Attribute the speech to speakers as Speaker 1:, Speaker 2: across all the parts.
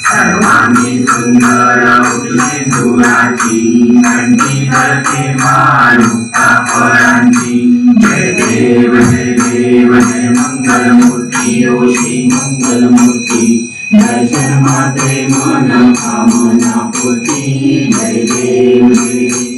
Speaker 1: सर्वांगी सुंदर उर्शी धुराची जय देव जय देव जय मंगलमूर्ती ओशी मंगलमूर्ती दर्शन मात्रे मन कामना पूर्ती जय देव जय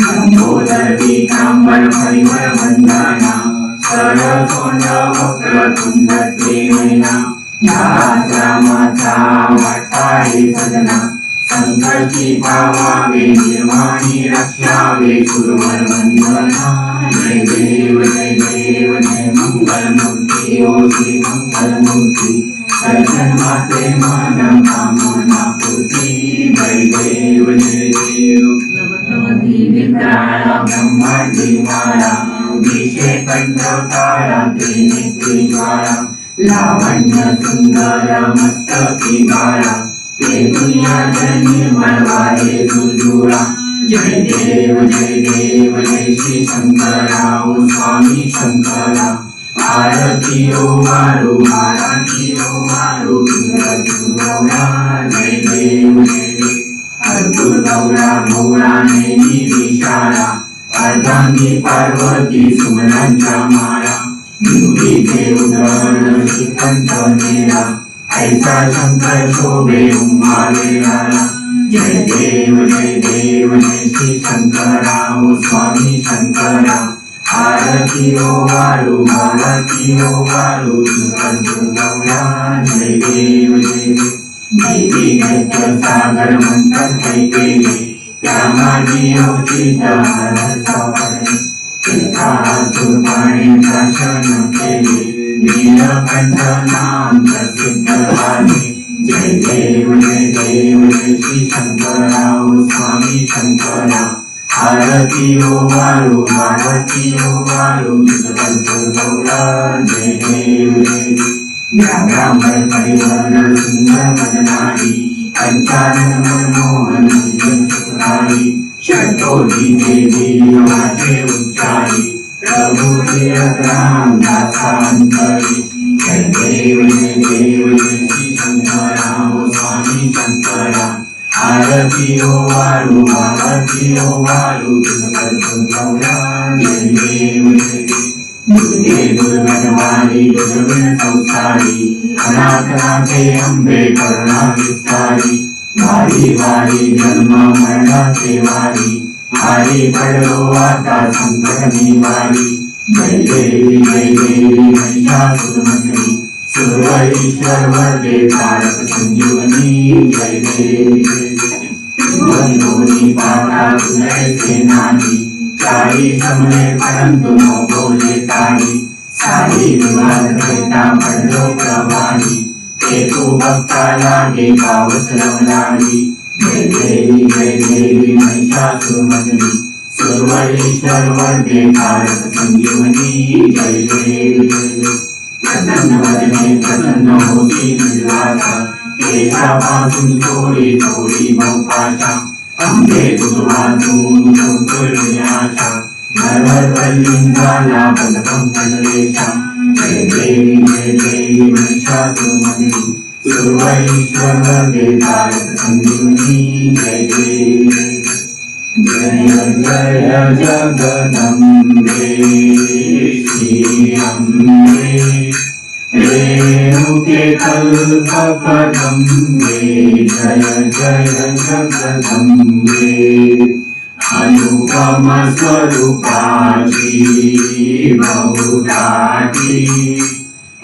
Speaker 1: लंबोदर पीतांबर परिमळ वंदना सरसोंड वक्रतुंड त्रिनयना रामाचा वाटाळी सदना संकल्पी पावावे निर्वाणी रक्षावे सुरवर वंदना जय देव जय देव जय मंगलमूर्ती ओ श्री मंगलमूर्ती दर्शन माते मन कामना देव भगवती विद्याळा दिशे लावण्य सुंदर मस्तकी बाळा ते दुनिया निर्मळ वारे सुजुळा जय देव जय देव जय श्री शंकरा स्वामी शंकरा आरती ओ वाळू आरती ओ वाळू गौरा जय देव जय। देव अर्जुन, गौरा गौरा नेमी विशाळा अर्धांगी, पार्वती सुमनांच्या माळा निवडीचे उदरण श्रीकंठ नेला ऐसा शंकर, शोभे उमाले आला जय देव जय देव, जय श्री शंकरा ओ स्वामी शंकरा आरती ओ वाळू आरती ओ वाळू अर्जुन गौरा जय देव जय देव देवी नृत्य सागर मंथन काही केले त्या माझी औचित सापडले त्याचा सुरपाणी शासन केले नीलकंठ नाम प्रसिद्ध झाले जय देव जय देव जय श्री शंकरा ओ स्वामी शंकरा आरती ओ वाळू आरती ओ वाळू गौरा जय देव जय देव व्याघ्रांबर परिवर्ण सुंदर वदनारी पंचानन मनमोहन सुजन सुखकारी षटोजी देवी माझे उच्चारी प्रभु राम दासांतरी जय देव जय देव जय श्री शंकरा स्वामी शंकरा जय देव जय देव दुर्गे दुर्गटवारी दुर्गण संसारी अनाथनाथे अंबे करुणा विस्तारी वारी वारी जन्म मरणाचे वारी वारी पडलो आता संकट निवारी जय देवी जय देवी महिषासुरमर्दिनी सुरवरीश्वर वरदे तारक संजीवनी जय जय बंधुनी पावला तुझे सेनानी चारी समले परंतु नो बोले तारी सारी विवाद करता पडलो प्रवाही ते भक्ता लागे पावस रवलारी जय देवी जय देवी महिषासुरमर्दिनी सुरवरेश्वर वरदे तारक संजीवनी जय देवी जय देवी प्रसन्न वदने प्रसन्न होती निर्वासा केशापासून थोडी थोडी बहुपाशा अंबे तुझवाचून संकुल नरवर वल्लिंगाला पदकं पदलेशा जय देवी जय देवी महिषासुरमर्दिनी सुरवरीश्वर वेदारक संजीवनी जय देवी जय जय जगदम्बे श्री अम्बे रेणुके कल्पकदम्बे जय जय जगदम्बे अनुपम स्वरूपाची बहुदाटी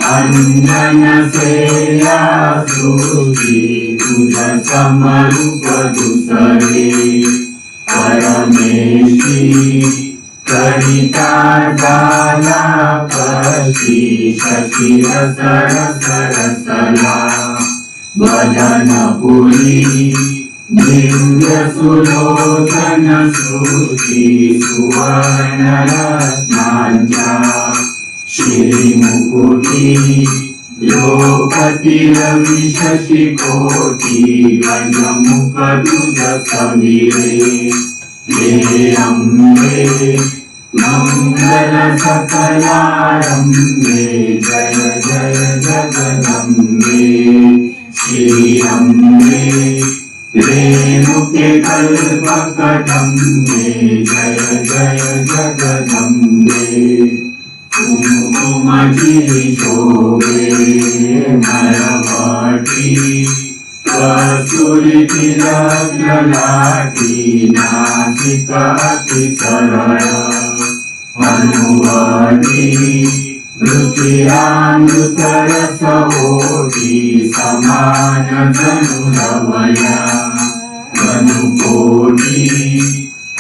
Speaker 1: अंजन सेया सृष्टी तुझ समरूप दुसरे परमेशी सरिता झाला कशी शशिर सर सरसला वदन पुरी सुलोचन श्रुती सुवर्ण रत्नांच्या श्रीमुकुटी शशिकोटि वयं कटुज मिरे जय जय जगदम्बे। गे रेणुके कल्पकटम्बे जय जय जगदम्बे। गे కుంకుమటిశోభే మరవాటి కస్తూరి తిలకలాటి నాసిక అతి సరళ అనువాటి రుచిరామృతరసోటి సమాన ధనురవయ కనుకోటి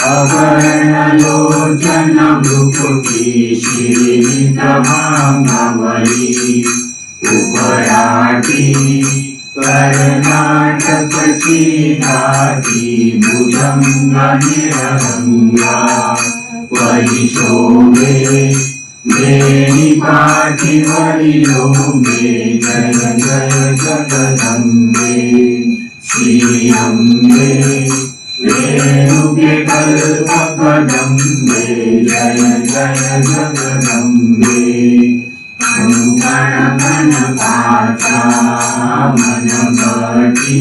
Speaker 1: अवर्णलोचन भ्रुकुटी श्रीनितमांगवली उपराटी कर्नाटकची दाटी भुजंग निरंगा वैशोभे वेणी पाठीवरी लोंबे जय जय जगदंबे श्री अम्बे रेणुके कल्पकदम्बे जय जय जगदम्बे कणकणकाचा मनगटी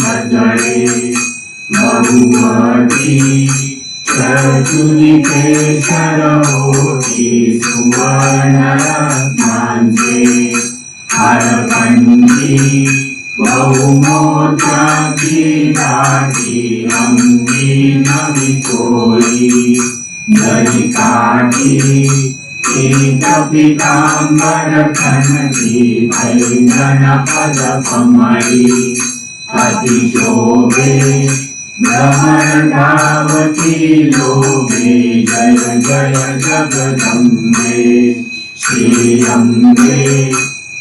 Speaker 1: बन्धजळे बहुवटी चतुनिकेशरहोटी सुवर्णरत्नांचे हरकंठी बहुमोत्राची दाटी अंगी नवी चोळी दरी काठी पीत पितांबर खनती भैंजन पद कमळी अतिशोभे भ्रमरधावती लोभे, जय जय जगदम्बे। श्री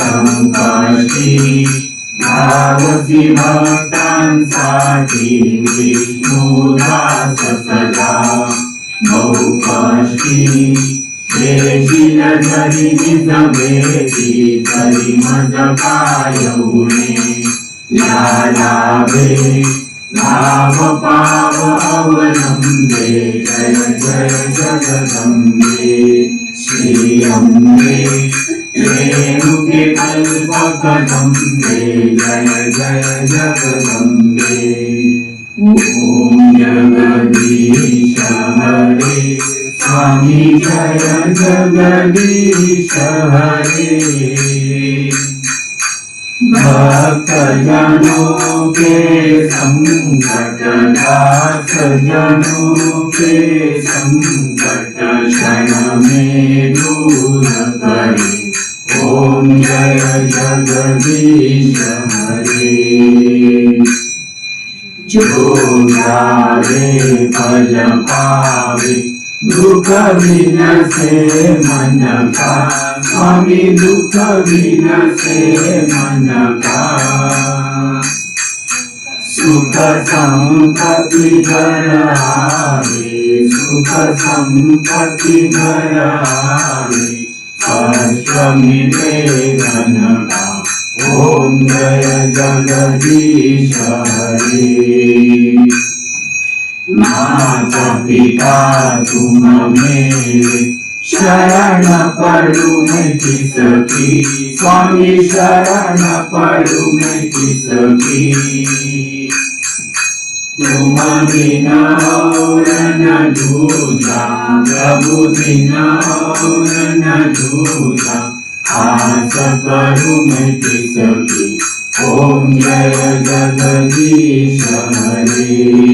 Speaker 1: हृदये संकष्टी धावसी भक्तांसाठी विष्णुदास सदा बहुकष्टी देशील जरी निजबेटी तरी मज काय उणे लाभे पाव अवलंबे जय जय जगदंबे श्री अम्बे रेणुके कल्पकदम्बे जय जय, जगदम्बे। ॐ जगदीश हरे स्वामी जय जगदीश हरे भक्त जनों के संकट दास जनों के संकट क्षण में दूर करे ओम जय जगदीश हरे जो गावे फल पावे दुख बिन से स्वामी दुख बिन से मन का सुख संपत्ति घर आवे सुख संपत्ति घर आवे धन का ओम जय जगदीश हरे माता पिता तुम मेरे शरण पड़ू मैं किसकी स्वामी शरण पड़ू मैं किसकी तुम बिना न दूजा प्रभु बिना और न दूजा आस करूँ मैं किसकी ओम जय जगदीश हरे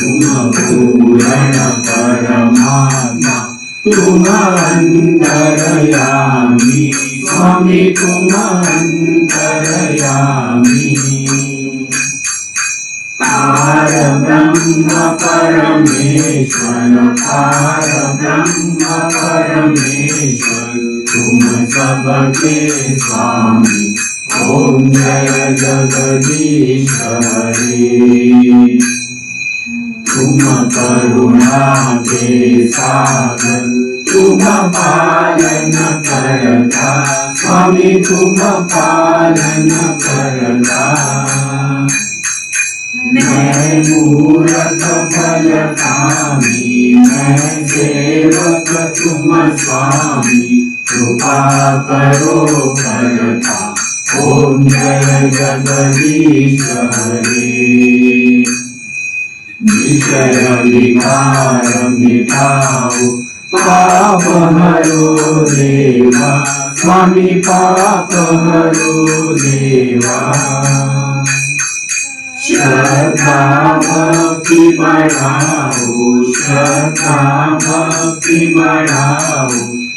Speaker 1: पूरण स्वामी तुम अंतरयामी पार ब्रह्म परमेश्वर पार ब्रह्म परमेश्वर तुम स्वामी ओम जय जगदीश हरे तुम करुणा के सागर तुम स्वामी तुम पालन करता मैं मूरत फल तुम स्वामी कृपा करो करता विषय विकार मिटाओ पाप हरो देवा पाप हरो देवा श्रद्धा भक्ति बढ़ाओ श्रद्धा भक्ति बढ़ाओ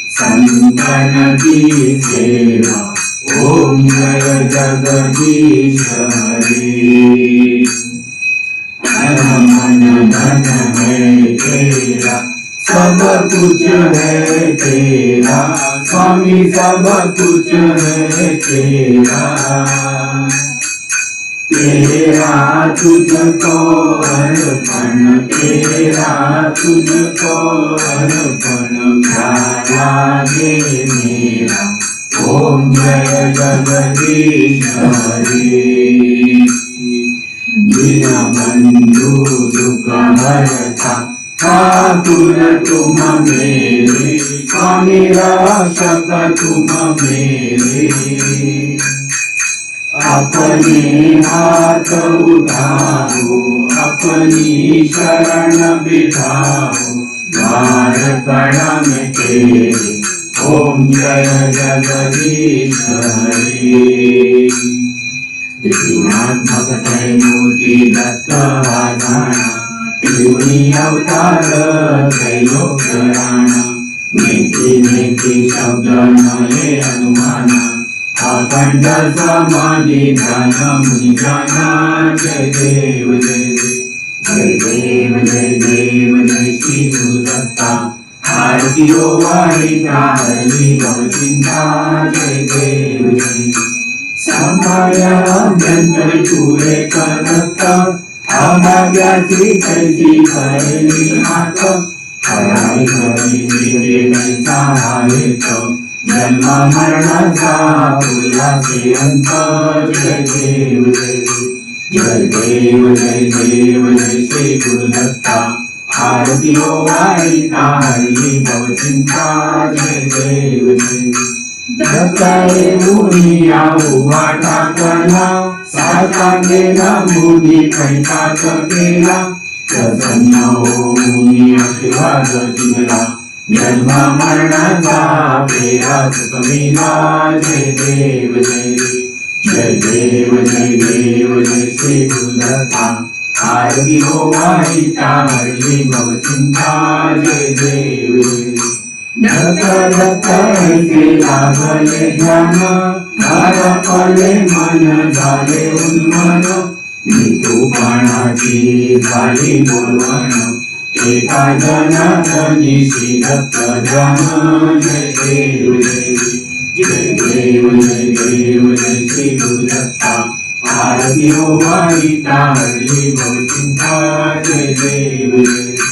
Speaker 1: संतन ओम जय जगदीश हरे। धन मन सब कुछ है तेरा स्वामी सब कुछ है तेरा तेरा तुझको अर्पण तेरा तुझको अर्पण प्यारा दे मेरा ओम जय जगदीश हरे बिना बंधु हरता तुम मेरे हाथ उठाओ अपनी शरण बिठाओ द्वार कड़ा में तेरे ओम जय जगदीश हरे श्रीनाथ भगत मूर्ति दत्त वाजाना त्रिपुरी अवतार त्रैलोक राणा नेति नेति शब्द नये अनुमाना अखंड समाधी ध्यान मुनी जाना जय देव जय जय देव जय देव जय श्री गुरु दत्ता आरती ओ वाहिता हरि भव चिंता जय देव जय देव संभाव्याभ्यंतर चूरे करता अभाग्याची कैसी खरेली हात हराई घरी मिळे कैसा जन्म मरणाचा उल्हासे अंत जय देव जय देव जय देव जय श्री गुरुदत्ता आरती ओ वाईता हरली भव चिंता जय देव जय देव दत्ताये मुनी आओ वाटा कला मुनी कैकात केला प्रसन्न हो मुनी आशीर्वाद दिला. जन्म मरणाचा फेरा चुकविला जय देव जय देव जय देव जय देव जय श्री गुरुदत्ता. आरती हो वाहिता हरली भव चिंता. जय देव जय देव दत्त दत्त ऐसे लागले ध्यान धार पडले मन झाले उन्मन नितूपणाची झाली बोलवण एका जनार्दनीशी दत्त ध्यान जय देव जय देव जय देव जय देव जय श्री गुरुदत्ता आरती हो वाईता हरली भव चिंता जय देव जय देव वाणी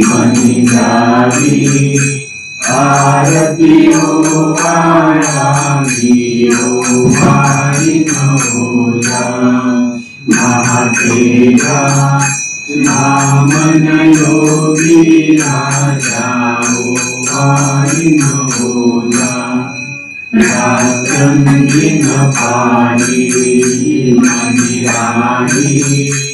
Speaker 1: मङ्गलकान्ति सस्मित सधारी मणिजारी आरतियो आराधियो वारिणोजा महातेजा नामन योगी राजा ओ अक्षरुदिसिद्धि कलिन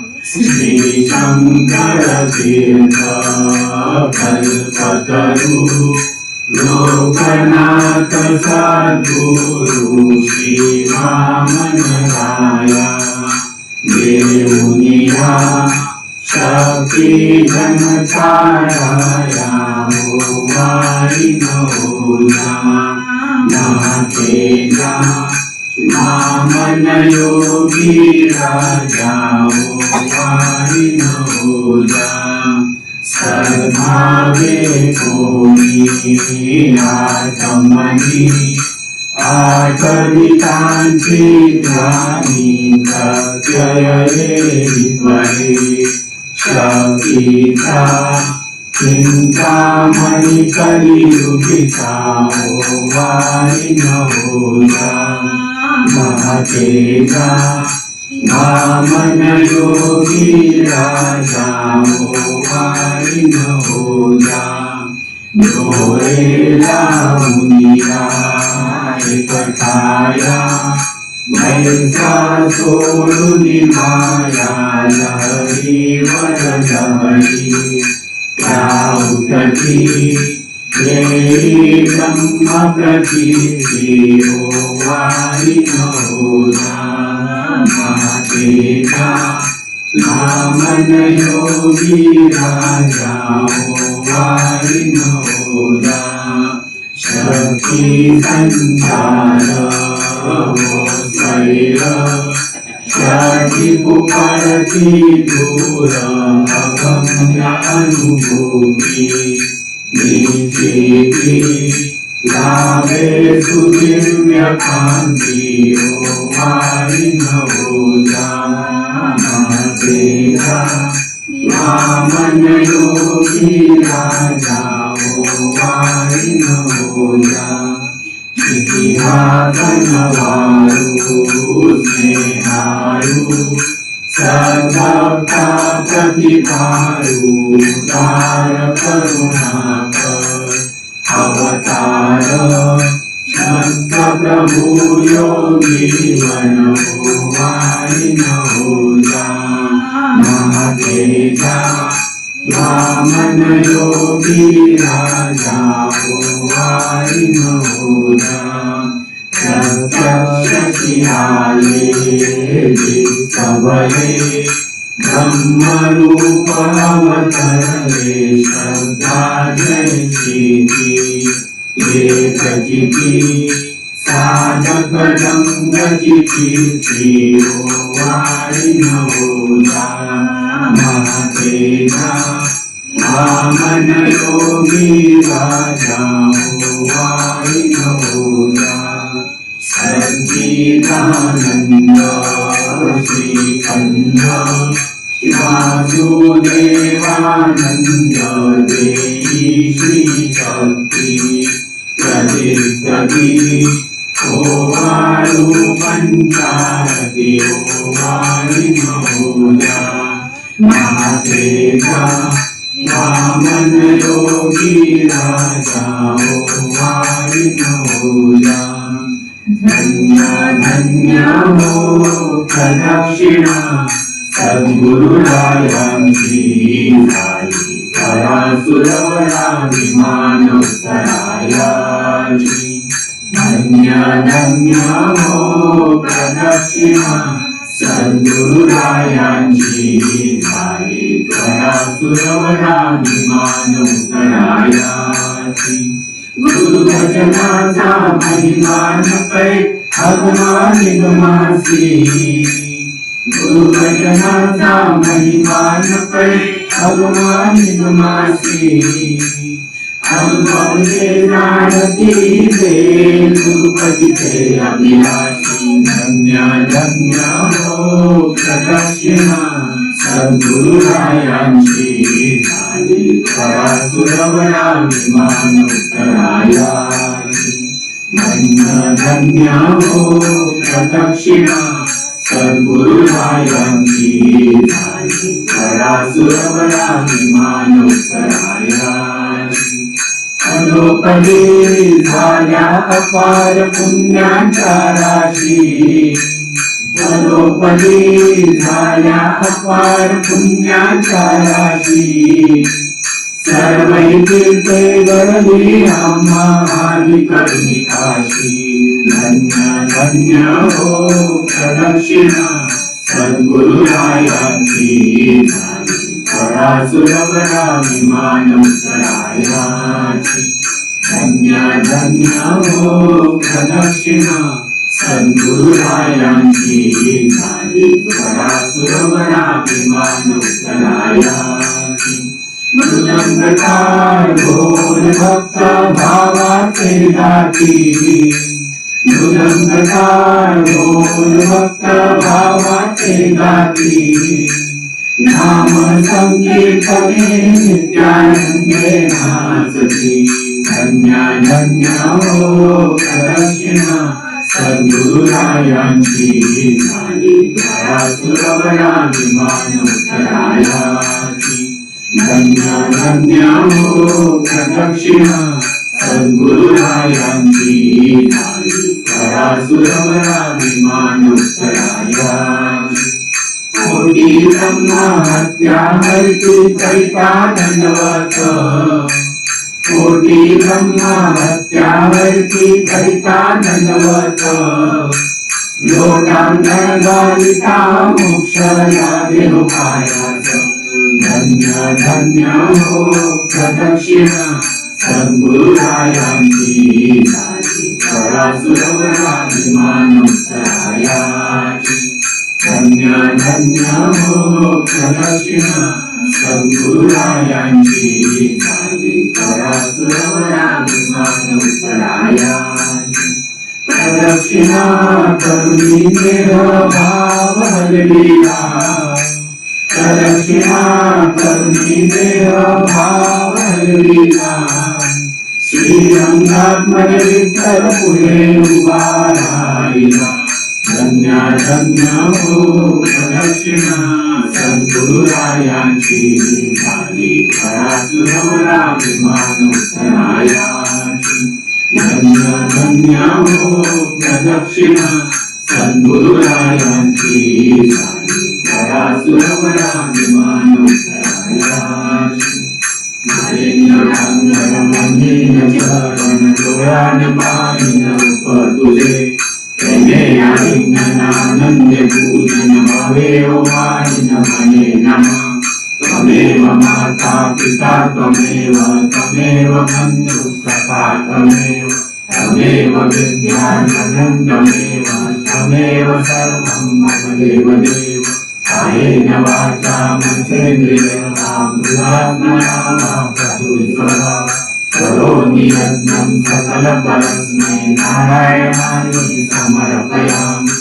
Speaker 1: शङ्कर तीर्थ कल्पतरु लोकनाथ सद्गुरु श्रीवामन राय देवुनिया शक्ति घनकाराया ओ वारिणोजा नाथेजा नामन योगी राजा ओ वारिणोजा सद्भावे भूमि आत्मनि आकवितांची ध्यानी प्रत्यये विद्वरे शक्तीचा चिंतामणि कलियुगिता ओ वारिणोजा महादेवा वामन योगी राजा ओवारी महोजा डोळेला मुनिया पठाया भयंका माया लहरी वर लहरी त्या उठती वारिणोजा महातेजा वामन योगी राजा ओ वारिणोजा शक्ती संचार ओ स्वैर शक्ती निश्चिती लाभे सुदिव्य कांती ओ वारिणोजा महातेजा वामन योगी राजा ओ वारिणोजा इतिहासनवारु स्नेहारु सदक्ता प्रतिपारु दार करुणाकर अवतार शब्द प्रभु योगी वनो वारिणोजा महातेजा वामन योगी राजा ओ वारिणोजा प्रत्यक्ष सियाले चित्तवले ब्रह्मरूप अवतरले श्रद्धा जयसीति एकचिति साधकदङ्गचिकीर्ति ओ वारिणोजा महातेजा वामन योगी राजा ओ वारिणोजा सच्चिदानन्द श्रीकण्ठ वासुदेवानन्द देहि श्रीशक्ति प्रदिग्धति ओ वारु पञ्चारति ओ वारिणोजा महातेजा वामन योगी राजा ओ वारिणोजा धन्य धन्य हो प्रदक्षिणा सद्गुरुरायांची झाली परासुरवरा विमान उत्तरायाची धन्य धन्य हो प्रदक्षिणा सद्गुरुरायांची झाली त्वरा सुरवरा विमान गुरु भजनाचा अभिमान पै अभिमान निगमासी गुरु भजनाचा महिमान पै अभिमान निगमासी अनुभवले जाणती दे गुरुपती अभिलाषी धन्य धन्य हो प्रकाशिना सद्गुरुरायांची झाली खरा सुरवरा विमान उत्तरायाची धन्य धन्य हो प्रदक्षिणा सद्गुरुरायांची झाली खरा सुरवरा विमान उत्तरायाची अलोपदी झाल्या अपार पुण्यांच्या राशी अलोपदी झाल्या अपार पुण्याच्या राशी सर्वैतील ते गरली आम्हा कर्मिकाशी धन्य धन्य हो प्रदक्षिणा सद्गुरुरायांची झाली खरा सुरवरा विमान उत्तरायाची धन्य धन्य हो प्रदक्षिणा सद्गुरुरायांची झाली खरा सुरवरा विमान भक्त भावाचे गाती भक्त भावाचे गाती नाम संकीर्तने नित्यानंदे नाचती धन्या धन्या हो प्रदक्षिणा सद्गुरुरायांची झाली दया सुरवरा विमान उत्तरायाची धन्य धन्य हो प्रदक्षिणा सद्गुरुरायांची झाली दया सुरवरा विमान उत्तरायाची कोटी ब्रह्मा हत्या हरती कैता दंडवत कोटी ब्रह्मा हत्या हरती कैता दंडवत लोकांतर्गालिता मोक्षया देवकायाच धन्य धन्य हो प्रदक्षिणा विमान उत्तरायाची धन्य धन्य हो प्रदक्षिणा विमान उत्तरायाची प्रदक्षिणा करुणी देह भाव हरलीला प्रदक्षिणा करुणी देह भाव हरलीला सद्गुरुरायांची झाली खरा सुरवरा विमान उत्तरायाची धन्य धन्य हो प्रदक्षिणा सद्गुरुरायांची झाली खरा सुरवरा विमान उत्तरायाची आनंद पूजन भवे वाणिन मने नमः त्वमेव माता पिता त्वमेव त्वमेव बन्धु सखा त्वमेव त्वमेव विद्याधनं त्वमेव त्वमेव सर्वं मम देव देव कायेन वाचा मनसेन्द्रियेण बुद्धात्मना वा प्रभुस्वरा करोमि यज्ञं सकलपरस्मै नारायणाय समर्पयामि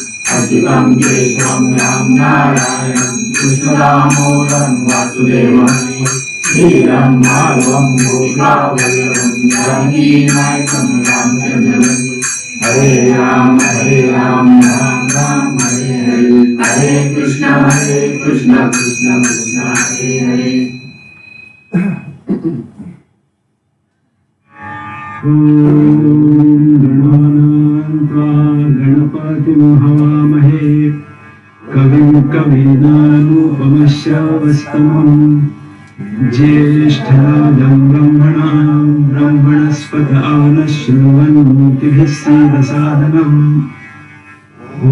Speaker 1: केशवं राम नारायणं कृष्णदामोदरं वासुदेवं श्रीरं माधवं गोपिकावल्लभं जानकीनायकं रामचन्द्रं हरे राम हरे राम राम राम हरे हरे हरे कृष्ण हरे कृष्ण कृष्ण कृष्ण हरे हरे
Speaker 2: गणानान्त्वा गणपतिमहामहे कविं कवीनानुपमश्रावस्तमम् ज्येष्ठराजं ब्रह्मणां ब्रह्मणस्पत आनः शृण्वन्तिभिः सीदसादनम् ॐ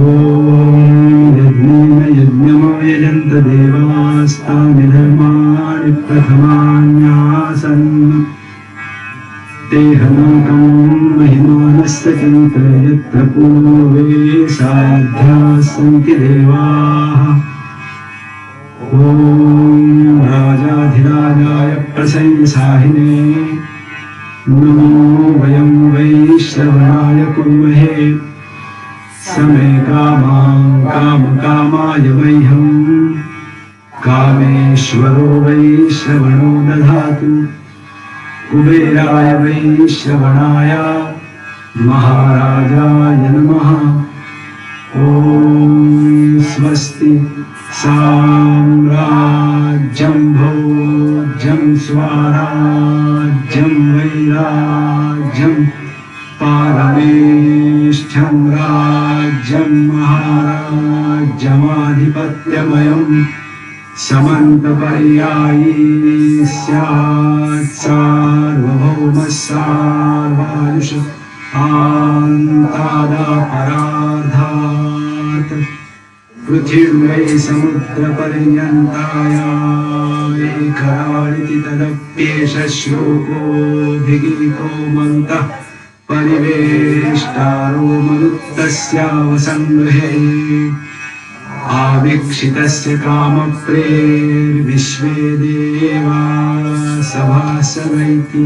Speaker 2: यज्ञेन यज्ञमयजन्त देवास्तानि धर्माणि प्रथमान्यासन् हनकं महिमानस्य चन्त यत्र पूर्वे साध्याः सन्ति देवाः ॐ राजाधिराजाय प्रसंसाहिने नमो वयं वैश्रवणाय कुर्महे समे कामां कामकामाय वैहम् कामेश्वरो वैश्रवणो दधातु कुबेराय वैश्रवणाय महाराजाय नमः। ॐ स्वस्ति साम्राज्यं भोज्यं स्वाराज्यं वैराज्यं पारमेष्ठ्यं राज्यं महाराज्यमाधिपत्यमयम् समन्तपर्यायी पृथिव्यै समुद्रपर्यन्तायाैकराळिति तदप्येष श्लोकोऽभिगीतो मन्तः परिवेष्टारो मनुत्तस्यावसङ्गृहे आवीक्षितस्य कामप्रेर्विश्वे देवा सभासवैति